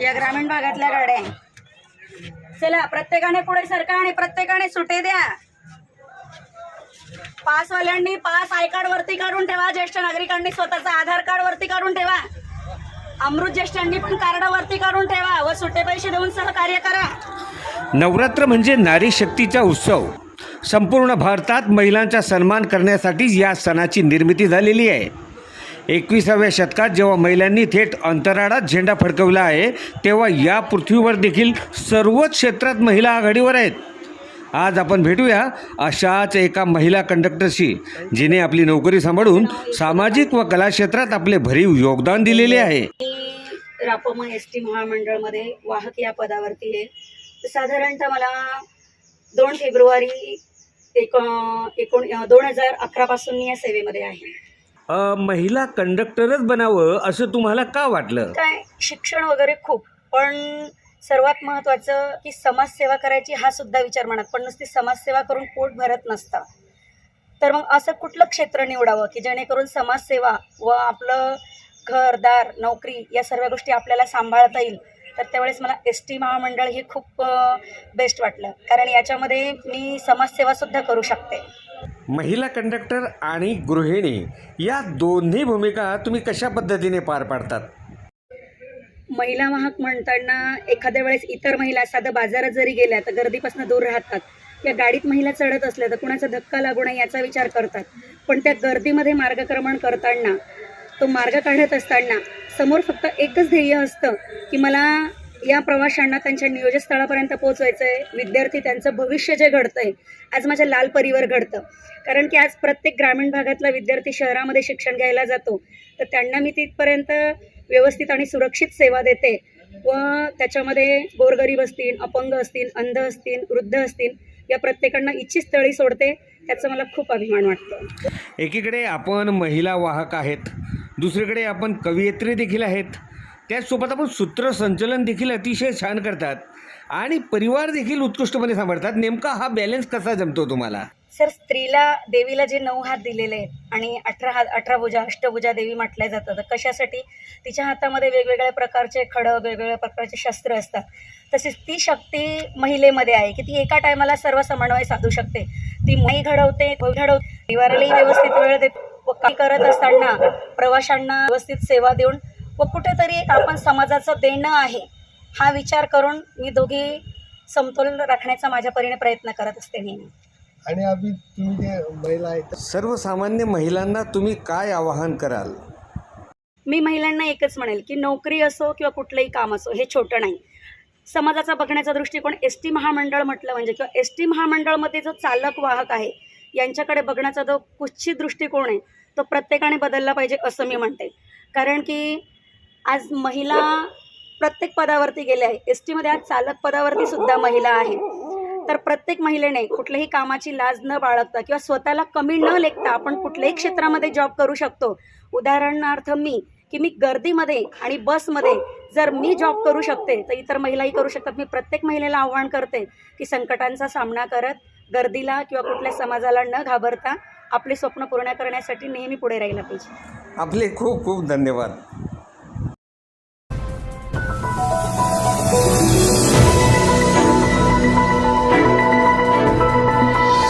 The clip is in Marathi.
या ग्रामीण भागातल्या गाड्या चला प्रत्येकाने पुढे सरका आणि प्रत्येकाने सुटे द्या. पासवाल्यांनी पास आय कार्ड वरती काढून ठेवा ज्येष्ठ नागरिकांनी स्वतःचा आधार कार्ड वरती काढून ठेवा. अमृत ज्येष्ठांनी पण कार्ड वरती काढून ठेवा व सुटे पैसे देऊन सहकार्य करा. नवरात्र म्हणजे नारी शक्तीचा उत्सव. संपूर्ण भारतात महिलांचा सन्मान करण्यासाठी या सणाची निर्मिती झालेली आहे. एकविसाव्या शतकात जेव्हा महिलांनी थेट अंतराळात झेंडा फडकवला आहे तेव्हा या पृथ्वीवर देखील सर्वच क्षेत्रात महिला आघाडीवर आहेत. आज आपण भेटूया अशाच एका महिला कंडक्टरशी जिने आपली नोकरी सांभाळून सामाजिक व कला क्षेत्रात आपले भरीव योगदान दिलेले आहे. रापम एस टी महामंडळमध्ये वाहक या पदावरती आहे. साधारणतः मला दोन फेब्रुवारी एक एकोण दोन हजार अकरापासून मी या सेवेमध्ये आहे. महिला कंडक्टरच बनावं असं तुम्हाला का वाटलं? काय? शिक्षण वगैरे खूप. पण सर्वात महत्त्वाचं की समाजसेवा करायची हा सुद्धा विचार म्हणत पण नुसती समाजसेवा करून पोट भरत नसतं. तर मग असं कुठलं क्षेत्र निवडावं की जेणेकरून समाजसेवा व आपलं घरदार नोकरी या सर्व गोष्टी आपल्याला सांभाळता येईल? तर त्यावेळेस मला एस टी महामंडळ हे खूप बेस्ट वाटलं. कारण याच्यामध्ये मी समाजसेवासुद्धा करू शकते. महिला कंडक्टर आणि गृहिणी या दोन्ही भूमिका तुम्ही कशा पद्धतीने पार पाडतात? महिला वाहक म्हणताना एखाद्या वेळेस इतर महिला साधं बाजारात जरी गेल्या तर गर्दीपासून दूर राहतात. या गाडीत महिला चढत असल्या तर कुणाचा धक्का लागू नये याचा विचार करतात. पण त्या गर्दीमध्ये मार्गक्रमण करताना तो मार्ग काढत असताना समोर फक्त एकच ध्येय असतं की मला या प्रवाशांना त्यांच्या नियोजनस्थळापर्यंत पोहोचवायचं आहे विद्यार्थी त्यांचं भविष्य जे घडतं आहे आज माझ्या लाल परीवर घडतं. कारण की आज प्रत्येक ग्रामीण भागातला विद्यार्थी शहरामध्ये शिक्षण घ्यायला जातो. तर त्यांना मी तिथपर्यंत व्यवस्थित आणि सुरक्षित सेवा देते. व त्याच्यामध्ये गोरगरीब असतील अपंग असतील अंध असतील वृद्ध असतील या प्रत्येकांना इच्छित स्थळी सोडते त्याचा मला खूप अभिमान वाटतो. एकीकडे आपण महिला वाहक आहेत दुसरीकडे आपण कवयित्री देखील आहेत. त्याचसोबत आपण सूत्रसंचलन देखील अतिशय छान करतात. आणि परिवार देखील उत्कृष्टपणे सांभाळतात. नेमका हा बॅलन्स कसा जमतो तुम्हाला? सर स्त्रीला देवीला जे नऊ हात दिलेले आहेत आणि अठरा हात अठरा भुजा अष्टभुजा देवी म्हटल्या जातात तर कशासाठी? तिच्या हातामध्ये वेगवेगळ्या प्रकारचे खडक वेगवेगळ्या प्रकारचे शस्त्र असतात. तसेच ती शक्ती महिलेमध्ये आहे की ती एका टायमाला सर्व समन्वय साधू शकते. ती मही घडवते घडवते परिवारालाही व्यवस्थित वेळ देते. व काही करत असताना प्रवाशांना व्यवस्थित सेवा देऊन व कुठेतरी एक आपण समाजाचं देणं आहे हा विचार करून मी दोघी समतोल राखण्याचा माझ्या परीने प्रयत्न करत असते नेहमी. आणि अभि तुम्ही जे महिला आहेत सर्वसामान्य महिलांना तुम्ही काय आवाहन कराल? मी महिलांना एकच म्हणेल की नोकरी असो किंवा कुठलंही काम असो हे छोटं नाही. समाजाचा बघण्याचा दृष्टिकोन एस टी महामंडळ म्हटलं म्हणजे किंवा एस टी महामंडळमध्ये जो चालक वाहक आहे यांच्याकडे बघण्याचा जो कुच्छित दृष्टिकोन आहे तो प्रत्येकाने बदलला पाहिजे असं मी म्हणते. कारण की आज महिला प्रत्येक पदावरती गेल्या आहे एस टीमध्ये आज चालक पदावरती सुद्धा महिला आहे तर प्रत्येक महिलेने कुठल्याही कामाची लाज न बाळगता किंवा स्वतःला कमी न लेखता आपण कुठल्याही क्षेत्रामध्ये जॉब करू शकतो. उदाहरणार्थ मी की मी गर्दीमध्ये आणि बसमध्ये जर मी जॉब करू शकते तर इतर महिलाही करू शकतात. मी प्रत्येक महिलेला आव्हान करते की संकटांचा सामना करत गर्दीला किंवा कुठल्या समाजाला न घाबरता आपले स्वप्न पूर्ण करण्यासाठी नेहमी पुढे राहिलं पाहिजे. आपले खूप खूप धन्यवाद.